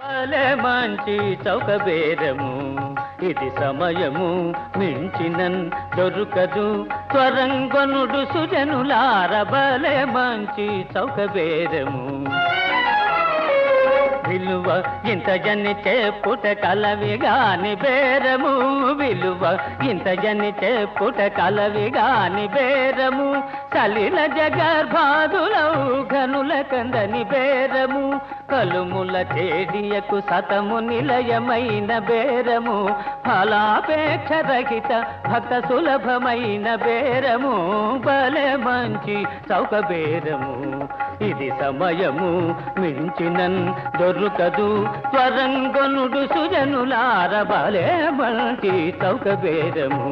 భలే మంచి చౌక బేరము ఇది సమయము మించినన్ దొరకదు. త్వరంగనుడు సుజనులార భలే మంచి చౌక బేరము విలువ ఇంత జని చెప్పుట కలవి గాని బేరము. విలువ ఇంత జని చెప్పుట కలవి గాని బేరము. సలిల జగర్భాదులౌ ఘనుల కందని బేరము కలుముల చేడియకు సతము నిలయమైన బేరము ఫలాపేక్ష రహిత భక్త సులభమైన బేరము బలే మంచి చౌక బేరము. ఇది సమయము మించినన్ దొరుకదు త్వరంగనుడు సుజనులార బలే మంచి చౌక బేరము.